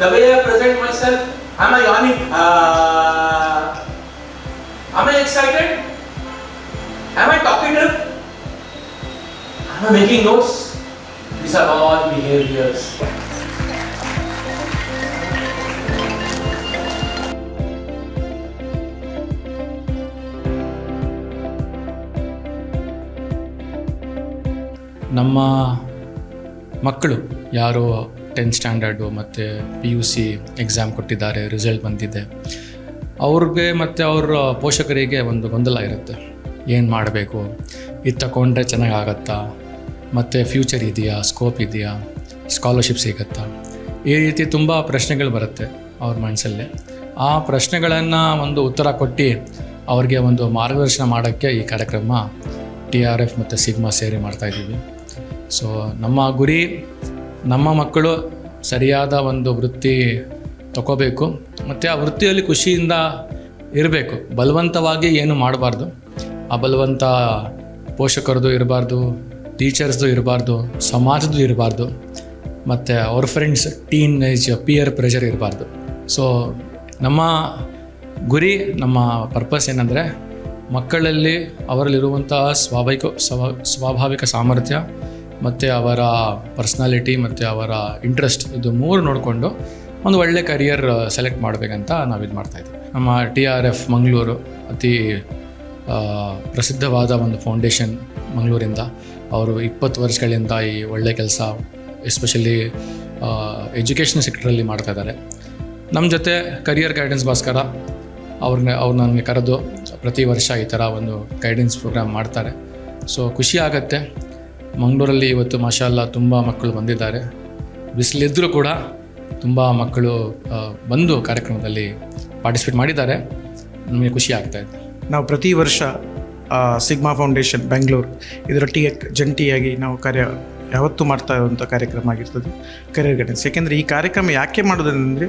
The way I present myself, am I yawning? Uh, am I excited? Am I talkative? Am I making notes? These are all behaviors. ನಮ್ಮ ಮಕ್ಕಳು ಯಾರು tenth standard ಮತ್ತು P U C exam ಕೊಟ್ಟಿದ್ದಾರೆ result ಬಂದಿದೆ. ಅವ್ರಿಗೆ ಮತ್ತು ಅವರ ಪೋಷಕರಿಗೆ ಒಂದು ಗೊಂದಲ ಇರುತ್ತೆ. ಏನು ಮಾಡಬೇಕು? ಇದು ತಗೊಂಡ್ರೆ ಚೆನ್ನಾಗಿ ಆಗತ್ತಾ ಮತ್ತು ಫ್ಯೂಚರ್ ಇದೆಯಾ? ಸ್ಕೋಪ್ ಇದೆಯಾ? ಸ್ಕಾಲರ್ಶಿಪ್ ಸಿಗತ್ತಾ? ಈ ರೀತಿ ತುಂಬ ಪ್ರಶ್ನೆಗಳು ಬರುತ್ತೆ ಅವ್ರ ಮನಸ್ಸಲ್ಲಿ ಆ ಪ್ರಶ್ನೆಗಳನ್ನು ಒಂದು ಉತ್ತರ ಕೊಟ್ಟು ಅವ್ರಿಗೆ ಒಂದು ಮಾರ್ಗದರ್ಶನ ಮಾಡೋಕ್ಕೆ ಈ ಕಾರ್ಯಕ್ರಮ ಟಿ ಆರ್ ಎಫ್ ಮತ್ತು ಸಿಗ್ಮಾ ಸೇರಿ ಮಾಡ್ತಾಯಿದ್ದೀವಿ ಸೊ ನಮ್ಮ ಗುರಿ ನಮ್ಮ ಮಕ್ಕಳು ಸರಿಯಾದ ಒಂದು ವೃತ್ತಿ ತಗೋಬೇಕು ಮತ್ತು ಆ ವೃತ್ತಿಯಲ್ಲಿ ಖುಷಿಯಿಂದ ಇರಬೇಕು. ಬಲವಂತವಾಗಿ ಏನು ಮಾಡಬಾರ್ದು. ಆ ಬಲವಂತ ಪೋಷಕರದು ಇರಬಾರ್ದು ಟೀಚರ್ಸ್ದು ಇರಬಾರ್ದು, ಸಮಾಜದ್ದು ಇರಬಾರ್ದು, ಮತ್ತು ಅವ್ರ friends teen age peer pressure ಇರಬಾರ್ದು. ಸೊ ನಮ್ಮ ಗುರಿ, ನಮ್ಮ ಪರ್ಪಸ್ ಏನಂದರೆ ಮಕ್ಕಳಲ್ಲಿ ಅವರಲ್ಲಿರುವಂತಹ ಸ್ವಾಭಾವಿಕ, ಸ್ವ, ಸ್ವಾಭಾವಿಕ ಸಾಮರ್ಥ್ಯ ಮತ್ತು ಅವರ ಪರ್ಸ್ನಾಲಿಟಿ ಮತ್ತು ಅವರ ಇಂಟ್ರೆಸ್ಟ್ ಇದು ಮೂರು ನೋಡಿಕೊಂಡು ಒಂದು ಒಳ್ಳೆ ಕರಿಯರ್ ಸೆಲೆಕ್ಟ್ ಮಾಡಬೇಕಂತ ನಾವು ಇದು ಮಾಡ್ತಾಯಿದ್ದೀವಿ ನಮ್ಮ ಟಿ ಆರ್ ಎಫ್ ಮಂಗಳೂರು ಅತಿ ಪ್ರಸಿದ್ಧವಾದ ಒಂದು ಫೌಂಡೇಶನ್ ಮಂಗಳೂರಿಂದ ಅವರು ಇಪ್ಪತ್ತು ವರ್ಷಗಳಿಂದ ಈ ಒಳ್ಳೆ ಕೆಲಸ ಎಸ್ಪೆಷಲಿ ಎಜುಕೇಷನ್ ಸೆಕ್ಟ್ರಲ್ಲಿ ಮಾಡ್ತಾ ಇದ್ದಾರೆ. ನಮ್ಮ ಜೊತೆ ಕರಿಯರ್ ಗೈಡೆನ್ಸ್ಗೋಸ್ಕರ ಅವ್ರನ್ನ ಅವ್ರು ನನಗೆ ಕರೆದು ಪ್ರತಿ ವರ್ಷ ಈ ಥರ ಒಂದು ಗೈಡೆನ್ಸ್ ಪ್ರೋಗ್ರಾಮ್ ಮಾಡ್ತಾರೆ. ಸೊ ಖುಷಿ ಆಗುತ್ತೆ. ಮಂಗಳೂರಲ್ಲಿ ಇವತ್ತು ಮಾಷಾಲ್ಲ ತುಂಬ ಮಕ್ಕಳು ಬಂದಿದ್ದಾರೆ. ಬಿಸಿಲಿದ್ದರೂ ಕೂಡ ತುಂಬ ಮಕ್ಕಳು ಬಂದು ಕಾರ್ಯಕ್ರಮದಲ್ಲಿ ಪಾರ್ಟಿಸಿಪೇಟ್ ಮಾಡಿದ್ದಾರೆ. ನಮಗೆ ಖುಷಿ ಆಗ್ತಾ ಇದೆ. ನಾವು ಪ್ರತಿ ವರ್ಷ ಸಿಗ್ಮಾ ಫೌಂಡೇಶನ್ ಬೆಂಗಳೂರು ಇದರೊಟ್ಟಿಗೆ ಜಂಟಿಯಾಗಿ ನಾವು ಕಾರ್ಯ, ಯಾವತ್ತೂ ಮಾಡ್ತಾ ಇರುವಂಥ ಕಾರ್ಯಕ್ರಮ ಆಗಿರ್ತದೆ. ಕರಿಯರ್ ಗೈಡೆನ್ಸ್ ಯಾಕೆಂದರೆ ಈ ಕಾರ್ಯಕ್ರಮ ಯಾಕೆ ಮಾಡೋದಂದರೆ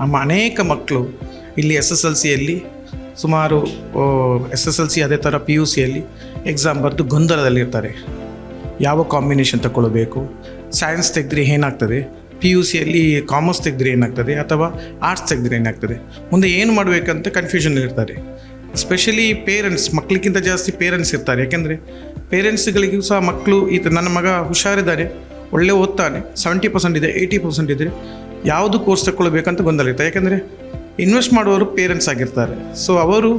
ನಮ್ಮ ಅನೇಕ ಮಕ್ಕಳು ಇಲ್ಲಿ ಎಸ್ ಎಸ್ ಎಲ್ ಸಿಯಲ್ಲಿ ಸುಮಾರು ಎಸ್ ಎಸ್ ಎಲ್ ಸಿ ಅದೇ ಥರ ಪಿ ಯು ಸಿಯಲ್ಲಿ ಎಕ್ಸಾಮ್ ಬರೆದು ಗೊಂದಲದಲ್ಲಿರ್ತಾರೆ. ಯಾವ ಕಾಂಬಿನೇಷನ್ ತಗೊಳ್ಬೇಕು? ಸೈನ್ಸ್ ತೆಗೆದ್ರೆ ಏನಾಗ್ತದೆ? ಪಿ ಯು ಸಿಯಲ್ಲಿ ಕಾಮರ್ಸ್ ತೆಗೆದ್ರೆ ಏನಾಗ್ತದೆ? ಅಥವಾ ಆರ್ಟ್ಸ್ ತೆಗೆದ್ರೆ ಏನಾಗ್ತದೆ? ಮುಂದೆ ಏನು ಮಾಡಬೇಕಂತ ಕನ್ಫ್ಯೂಷನ್ ಇರ್ತಾರೆ. ಸ್ಪೆಷಲಿ ಪೇರೆಂಟ್ಸ್ ಮಕ್ಕಳಿಗಿಂತ ಜಾಸ್ತಿ ಪೇರೆಂಟ್ಸ್ ಇರ್ತಾರೆ. ಯಾಕೆಂದರೆ ಪೇರೆಂಟ್ಸ್ಗಳಿಗೂ ಸಹ ಮಕ್ಕಳು ಈತ ನನ್ನ ಮಗ ಹುಷಾರಿದ್ದಾರೆ. ಒಳ್ಳೆ ಓದ್ತಾನೆ. ಸೆವೆಂಟಿ ಪರ್ಸೆಂಟ್ ಇದೆ ಏಯ್ಟಿ ಪರ್ಸೆಂಟ್ ಇದ್ದರೆ ಯಾವುದು ಕೋರ್ಸ್ ತಗೊಳ್ಬೇಕಂತ ಗೊಂದಲ ಇರ್ತಾರೆ ಯಾಕೆಂದರೆ ಇನ್ವೆಸ್ಟ್ ಮಾಡುವವರು ಪೇರೆಂಟ್ಸ್ ಆಗಿರ್ತಾರೆ. ಸೊ ಅವರು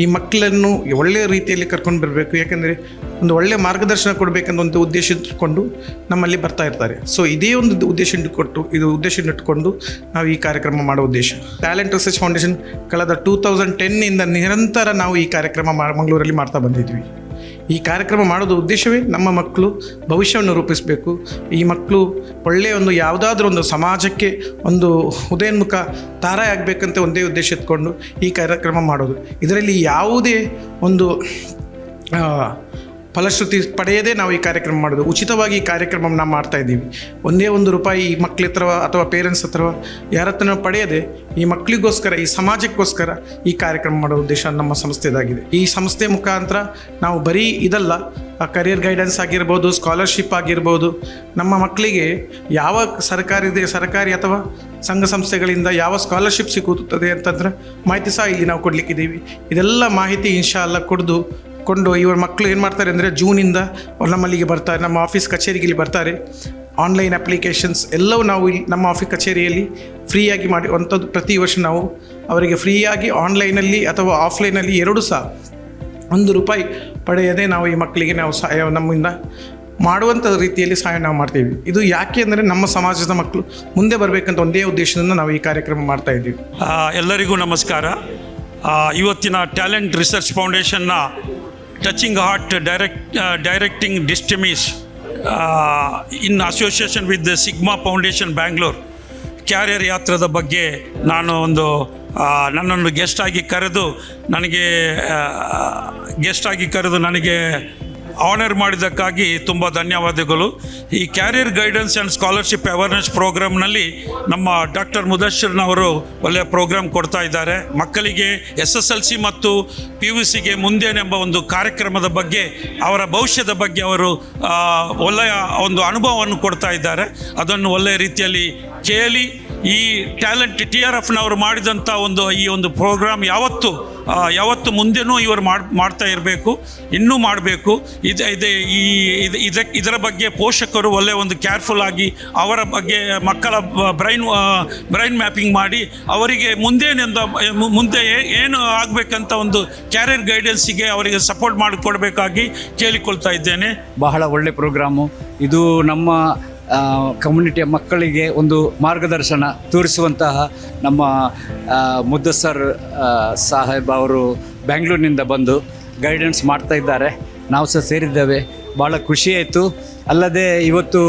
ಈ ಮಕ್ಕಳನ್ನು ಒಳ್ಳೆಯ ರೀತಿಯಲ್ಲಿ ಕರ್ಕೊಂಡು ಬರಬೇಕು. ಯಾಕೆಂದರೆ ಒಂದು ಒಳ್ಳೆಯ ಮಾರ್ಗದರ್ಶನ ಕೊಡಬೇಕಂತ ಒಂದು ಉದ್ದೇಶ ಇಟ್ಕೊಂಡು ನಮ್ಮಲ್ಲಿ ಬರ್ತಾ ಇರ್ತಾರೆ. ಸೊ ಇದೇ ಒಂದು ಉದ್ದೇಶ ಇಟ್ಟುಕೊಟ್ಟು, ಇದು ಉದ್ದೇಶ ಇಟ್ಟುಕೊಂಡು ನಾವು ಈ ಕಾರ್ಯಕ್ರಮ ಮಾಡೋ ಉದ್ದೇಶ. ಟ್ಯಾಲೆಂಟ್ ರಿಸರ್ಚ್ ಫೌಂಡೇಶನ್ ಕಳೆದ ಟೂ ತೌಸಂಡ್ ಟೆನ್ನಿಂದ ನಿರಂತರ ನಾವು ಈ ಕಾರ್ಯಕ್ರಮ ಮಂಗಳೂರಲ್ಲಿ ಮಾಡ್ತಾ ಬಂದಿದ್ವಿ. ಈ ಕಾರ್ಯಕ್ರಮ ಮಾಡೋದು ಉದ್ದೇಶವೇ? ನಮ್ಮ ಮಕ್ಕಳು ಭವಿಷ್ಯವನ್ನು ರೂಪಿಸಬೇಕು. ಈ ಮಕ್ಕಳು ಒಳ್ಳೆಯ ಒಂದು ಯಾವುದಾದ್ರೂ ಒಂದು ಸಮಾಜಕ್ಕೆ ಒಂದು ಉದಯೋನ್ಮುಖ ತಾರ ಆಗಬೇಕಂತ ಒಂದೇ ಉದ್ದೇಶ ಇಟ್ಕೊಂಡು ಈ ಕಾರ್ಯಕ್ರಮ ಮಾಡೋದು ಇದರಲ್ಲಿ ಯಾವುದೇ ಒಂದು ಫಲಶ್ರುತಿ ಪಡೆಯದೇ ನಾವು ಈ ಕಾರ್ಯಕ್ರಮ ಮಾಡೋದು. ಉಚಿತವಾಗಿ ಈ ಕಾರ್ಯಕ್ರಮ ನಾವು ಮಾಡ್ತಾ ಇದ್ದೀವಿ. ಒಂದೇ ಒಂದು ರೂಪಾಯಿ ಈ ಮಕ್ಳ ಹತ್ರ ಅಥವಾ ಪೇರೆಂಟ್ಸ್ ಹತ್ರ ಯಾರ ಹತ್ರನೂ ಪಡೆಯದೆ ಈ ಮಕ್ಕಳಿಗೋಸ್ಕರ ಈ ಸಮಾಜಕ್ಕೋಸ್ಕರ ಈ ಕಾರ್ಯಕ್ರಮ ಮಾಡೋ ಉದ್ದೇಶ ನಮ್ಮ ಸಂಸ್ಥೆದಾಗಿದೆ. ಈ ಸಂಸ್ಥೆ ಮುಖಾಂತರ ನಾವು ಬರೀ ಇದಲ್ಲ ಕರಿಯರ್ ಗೈಡೆನ್ಸ್ ಆಗಿರ್ಬೋದು ಸ್ಕಾಲರ್ಶಿಪ್ ಆಗಿರ್ಬೋದು, ನಮ್ಮ ಮಕ್ಕಳಿಗೆ ಯಾವ ಸರ್ಕಾರಿ ಸರ್ಕಾರಿ ಅಥವಾ ಸಂಘ ಸಂಸ್ಥೆಗಳಿಂದ ಯಾವ ಸ್ಕಾಲರ್ಶಿಪ್ ಸಿಗುತ್ತದೆ ಅಂತಂದ್ರೆ ಮಾಹಿತಿ ಸಹ ಇಲ್ಲಿ ನಾವು ಕೊಡಲಿಕ್ಕಿದ್ದೀವಿ. ಇದೆಲ್ಲ ಮಾಹಿತಿ ಇನ್ಶಾ ಅಲ್ಲ ಕೊಡ್ದು ಕೊಂಡು ಇವ್ರ ಮಕ್ಕಳು ಏನು ಮಾಡ್ತಾರೆ ಅಂದರೆ ಜೂನಿಂದ ಅವ್ರು ನಮ್ಮಲ್ಲಿಗೆ ಬರ್ತಾರೆ, ನಮ್ಮ ಆಫೀಸ್ ಕಚೇರಿಗೆ ಇಲ್ಲಿ ಬರ್ತಾರೆ. ಆನ್ಲೈನ್ ಅಪ್ಲಿಕೇಶನ್ಸ್ ಎಲ್ಲವೂ ನಾವು ಇಲ್ಲಿ ನಮ್ಮ ಆಫೀಸ್ ಕಚೇರಿಯಲ್ಲಿ ಫ್ರೀಯಾಗಿ ಮಾಡಿ ಅಂಥದ್ದು ಪ್ರತಿ ವರ್ಷ ನಾವು. ಅವರಿಗೆ ಫ್ರೀಯಾಗಿ ಆನ್ಲೈನಲ್ಲಿ ಅಥವಾ ಆಫ್ಲೈನಲ್ಲಿ ಎರಡು ಸಹ ಒಂದು ರೂಪಾಯಿ ಪಡೆಯದೆ ನಾವು ಈ ಮಕ್ಕಳಿಗೆ ನಾವು ಸಹಾಯ ನಮ್ಮಿಂದ ಮಾಡುವಂಥ ರೀತಿಯಲ್ಲಿ ಸಹಾಯ ನಾವು ಮಾಡ್ತೀವಿ ಇದು ಯಾಕೆ ಅಂದರೆ ನಮ್ಮ ಸಮಾಜದ ಮಕ್ಕಳು ಮುಂದೆ ಬರಬೇಕಂತ ಒಂದೇ ಉದ್ದೇಶದಿಂದ ನಾವು ಈ ಕಾರ್ಯಕ್ರಮ ಮಾಡ್ತಾ ಇದ್ದೀವಿ. ಎಲ್ಲರಿಗೂ ನಮಸ್ಕಾರ. ಇವತ್ತಿನ talent research ಫೌಂಡೇಶನ್ನ touching heart direct directing destinies in association with Sigma foundation Bangalore career ಯಾತ್ರದ ಬಗ್ಗೆ ನಾನು ಒಂದು ನನ್ನನ್ನು ಗೆಸ್ಟ್ ಆಗಿ ಕರೆದು ನನಗೆ ಗೆಸ್ಟಾಗಿ ಕರೆದು ನನಗೆ ಆನರ್ ಮಾಡಿದ್ದಕ್ಕಾಗಿ ತುಂಬ ಧನ್ಯವಾದಗಳು. ಈ career guidance and scholarship awareness ಪ್ರೋಗ್ರಾಮ್ನಲ್ಲಿ ನಮ್ಮ ಡಾಕ್ಟರ್ ಮುದಶ್ಶರ್ನವರು ಒಳ್ಳೆಯ ಪ್ರೋಗ್ರಾಮ್ ಕೊಡ್ತಾ ಇದ್ದಾರೆ. ಮಕ್ಕಳಿಗೆ ಎಸ್ ಎಸ್ ಎಲ್ ಸಿ ಮತ್ತು ಪಿ ಯು ಸಿಗೆ ಮುಂದೇನೆಂಬ ಒಂದು ಕಾರ್ಯಕ್ರಮದ ಬಗ್ಗೆ, ಅವರ ಭವಿಷ್ಯದ ಬಗ್ಗೆ ಅವರು ಒಳ್ಳೆಯ ಒಂದು ಅನುಭವವನ್ನು ಕೊಡ್ತಾ ಇದ್ದಾರೆ. ಅದನ್ನು ಒಳ್ಳೆಯ ರೀತಿಯಲ್ಲಿ ಕೇಳಿ ಈ ಟ್ಯಾಲೆಂಟ್ ಟಿ ಆರ್ ಎಫ್ನವರು ಮಾಡಿದಂಥ ಒಂದು ಈ ಒಂದು ಪ್ರೋಗ್ರಾಮ್ ಯಾವತ್ತು ಯಾವತ್ತು ಮುಂದೆನೂ ಇವರು ಮಾಡ್, ಮಾಡ್ತಾ ಇರಬೇಕು, ಇನ್ನೂ ಮಾಡಬೇಕು. ಇದು, ಇದೆ, ಈ, ಇದು ಇದಕ್ಕೆ ಇದರ ಬಗ್ಗೆ ಪೋಷಕರು ಒಳ್ಳೆ ಒಂದು ಕೇರ್ಫುಲ್ ಆಗಿ ಅವರ ಬಗ್ಗೆ ಮಕ್ಕಳ ಬ್ರೈನ್ ಬ್ರೈನ್ ಮ್ಯಾಪಿಂಗ್ ಮಾಡಿ ಅವರಿಗೆ ಮುಂದೇನೆಂದ ಮುಂದೆ ಏನು ಆಗಬೇಕಂತ ಒಂದು ಕ್ಯಾರಿಯರ್ ಗೈಡೆನ್ಸಿಗೆ ಅವರಿಗೆ ಸಪೋರ್ಟ್ ಮಾಡಿಕೊಡ್ಬೇಕಾಗಿ ಕೇಳಿಕೊಳ್ತಾ ಇದ್ದೇನೆ. ಬಹಳ ಒಳ್ಳೆ ಪ್ರೋಗ್ರಾಮು ಇದು ನಮ್ಮ ಕಮ್ಯುನಿಟಿಯ ಮಕ್ಕಳಿಗೆ ಒಂದು ಮಾರ್ಗದರ್ಶನ ತೋರಿಸುವಂತಹ ನಮ್ಮ ಮುದ್ದಸರ್ ಸಾಹೇಬ್ ಅವರು ಬೆಂಗಳೂರಿನಿಂದ ಬಂದು ಗೈಡೆನ್ಸ್ ಮಾಡ್ತಾ ಇದ್ದಾರೆ. ನಾವು ಸಹ ಸೇರಿದ್ದೇವೆ. ಭಾಳ ಖುಷಿಯಾಯಿತು ಅಲ್ಲದೆ ಇವತ್ತು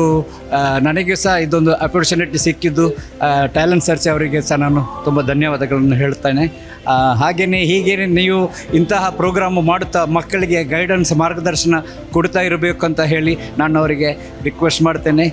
ನನಗೆ ಸಹ ಇದೊಂದು ಅಪರ್ಚುನಿಟಿ ಸಿಕ್ಕಿದ್ದು ಟ್ಯಾಲೆಂಟ್ ಸರ್ಚ್ ಅವರಿಗೆ ಸಹ ನಾನು ತುಂಬ ಧನ್ಯವಾದಗಳನ್ನು ಹೇಳ್ತೇನೆ. ಹಾಗೆಯೇ ಹೀಗೇನೆ ನೀವು ಇಂತಹ ಪ್ರೋಗ್ರಾಮ್ ಮಾಡುತ್ತಾ ಮಕ್ಕಳಿಗೆ ಗೈಡೆನ್ಸ್ ಮಾರ್ಗದರ್ಶನ ಕೊಡ್ತಾ ಇರಬೇಕು ಅಂತ ಹೇಳಿ ನಾನು ಅವರಿಗೆ ರಿಕ್ವೆಸ್ಟ್ ಮಾಡ್ತೇನೆ.